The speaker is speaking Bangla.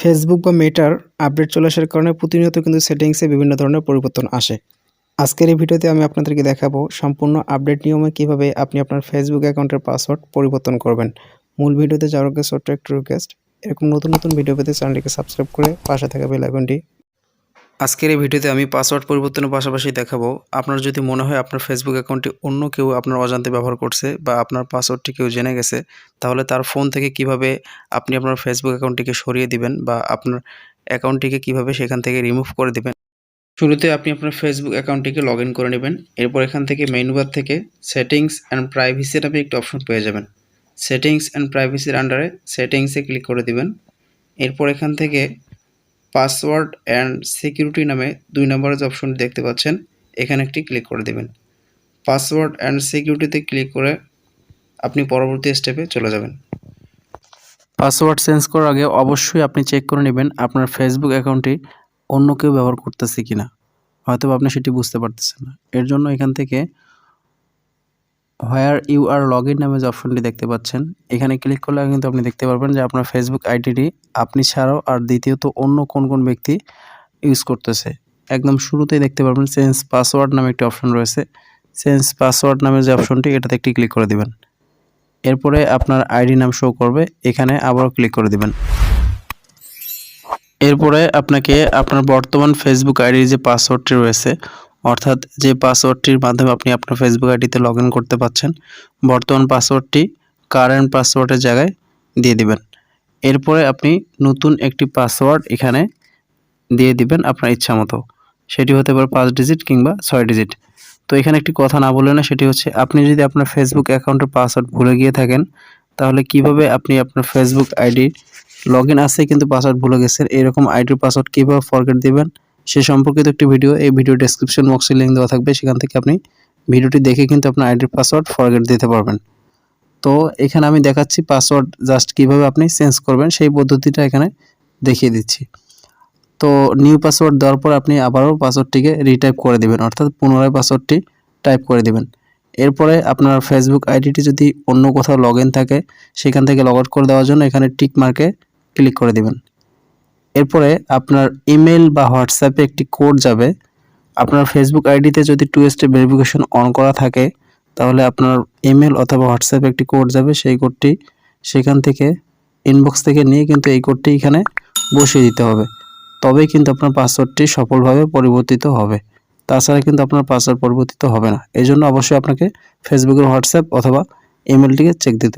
ফেসবুক বা মেটার আপডেট চলে আসার কারণে প্রতিনিয়ত কিন্তু সেটিংসে বিভিন্ন ধরনের পরিবর্তন আসে। আজকের এই ভিডিওতে আমি আপনাদেরকে দেখাবো সম্পূর্ণ আপডেট নিয়মে কীভাবে আপনি আপনার ফেসবুক অ্যাকাউন্টের পাসওয়ার্ড পরিবর্তন করবেন। মূল ভিডিওতে যাওয়ার আগে ছোট্ট একটু রিকোয়েস্ট এরকম নতুন নতুন ভিডিও পেতে চ্যানেলটিকে সাবস্ক্রাইব করে পাশে থাকা বেল আইকনটি আজকের এই ভিডিওতে আমি পাসওয়ার্ড পরিবর্তনের পাশাপাশি দেখাবো। আপনার যদি মনে হয় আপনার ফেসবুক অ্যাকাউন্টটি অন্য কেউ আপনার অজান্তে ব্যবহার করছে বা আপনার পাসওয়ার্ডটি কেউ জেনে গেছে, তাহলে তার ফোন থেকে কীভাবে আপনি আপনার ফেসবুক অ্যাকাউন্টটিকে সরিয়ে দিবেন বা আপনার অ্যাকাউন্টটিকে কীভাবে সেখান থেকে রিমুভ করে দিবেন? শুরুতে আপনি আপনার ফেসবুক অ্যাকাউন্টটিকে লগ করে নেবেন। এরপর এখান থেকে মেনু বার থেকে সেটিংস অ্যান্ড প্রাইভেসি নামে একটি অপশন পেয়ে যাবেন। সেটিংস অ্যান্ড প্রাইভেসির আন্ডারে সেটিংসে ক্লিক করে দিবেন। এরপর এখান থেকে পাসওয়ার্ড অ্যান্ড সিকিউরিটি নামে দুই নম্বরের যে অপশনটি দেখতে পাচ্ছেন। এখানে একটি ক্লিক করে দেবেন। পাসওয়ার্ড অ্যান্ড সিকিউরিটিতে ক্লিক করে আপনি পরবর্তী স্টেপে চলে যাবেন। পাসওয়ার্ড চেঞ্জ করার আগে অবশ্যই আপনি চেক করে নেবেন আপনার ফেসবুক অ্যাকাউন্টটি অন্য কেউ ব্যবহার করতেছে কি না হয়তো আপনি সেটি বুঝতে পারতেছেন না। এর জন্য এখান থেকে where you are log in নামে যে অপশনটি দেখতে পাচ্ছেন। এখানে ক্লিক করলে কিন্তু আপনি দেখতে পারবেন যে আপনার ফেসবুক আইডিটি আপনি ছাড়াও আর দ্বিতীয়ত অন্য কোন কোন ব্যক্তি ইউজ করতেছে। একদম শুরুতেই দেখতে পারবেন চেঞ্জ পাসওয়ার্ড নামে একটি অপশন রয়েছে। চেঞ্জ পাসওয়ার্ড নামের যে অপশনটি এটাতে একটি ক্লিক করে দিবেন। এরপরে আপনার আইডি নাম শো করবে, এখানে আবারও ক্লিক করে দিবেন। এরপরে আপনাকে আপনার বর্তমান ফেসবুক আইডির যে পাসওয়ার্ডটি রয়েছে অর্থাৎ যে পাসওয়ার্ডটির মাধ্যমে আপনি আপনার ফেসবুক আইডিতে লগ করতে পাচ্ছেন, বর্তমান পাসওয়ার্ডটি কারেন্ট পাসওয়ার্ডের জায়গায় দিয়ে দিবেন। এরপরে আপনি নতুন একটি পাসওয়ার্ড এখানে দিয়ে দিবেন আপনার ইচ্ছা মতো। সেটি হতে পারে পাঁচ ডিজিট কিংবা ছয় ডিজিট তো এখানে একটি কথা না বলে না, সেটি হচ্ছে আপনি যদি আপনার ফেসবুক অ্যাকাউন্টের পাসওয়ার্ড ভুলে গিয়ে থাকেন, তাহলে কীভাবে আপনি আপনার ফেসবুক আইডি লগ ইন আছে কিন্তু পাসওয়ার্ড ভুলে গেছেন, এরকম আইডির পাসওয়ার্ড কীভাবে ফরগেট দিবেন সে সম্পর্কিত একটি ভিডিও এই ভিডিও ডেসক্রিপশন বক্সে লিঙ্ক দেওয়া থাকবে। সেখান থেকে আপনি ভিডিওটি দেখে কিন্তু আপনার আইডির পাসওয়ার্ড ফরগেট দিতে পারবেন। তো এখানে আমি দেখাচ্ছি পাসওয়ার্ড জাস্ট কীভাবে আপনি চেঞ্জ করবেন, সেই পদ্ধতিটা এখানে দেখিয়ে দিচ্ছি। তো নিউ পাসওয়ার্ড দেওয়ার পর আপনি আবারও পাসওয়ার্ডটিকে রিটাইপ করে দিবেন, অর্থাৎ পুনরায় পাসওয়ার্ডটি টাইপ করে দিবেন। এরপরে আপনার ফেসবুক আইডিটি যদি অন্য কোথাও লগ থাকে, সেখান থেকে লগ আউট করে দেওয়ার জন্য এখানে টিক মার্কে ক্লিক করে দিবেন। এরপরে আপনার ইমেল বা হোয়াটসঅ্যাপে একটি কোড যাবে। আপনার ফেসবুক আইডিতে যদি টু স্টেপ ভেরিফিকেশন অন করা থাকে, তাহলে আপনার ইমেল অথবা হোয়াটসঅ্যাপে একটি কোড যাবে। সেই কোডটি সেখান থেকে ইনবক্স থেকে নিয়ে কিন্তু এই কোডটি এখানে বসিয়ে দিতে হবে। তবেই কিন্তু আপনার পাসওয়ার্ডটি সফলভাবে পরিবর্তিত হবে। তাছাড়া কিন্তু আপনার পাসওয়ার্ড পরিবর্তিত হবে না। এই জন্য অবশ্যই আপনাকে ফেসবুকের হোয়াটসঅ্যাপ অথবা ইমেলটিকে চেক দিতে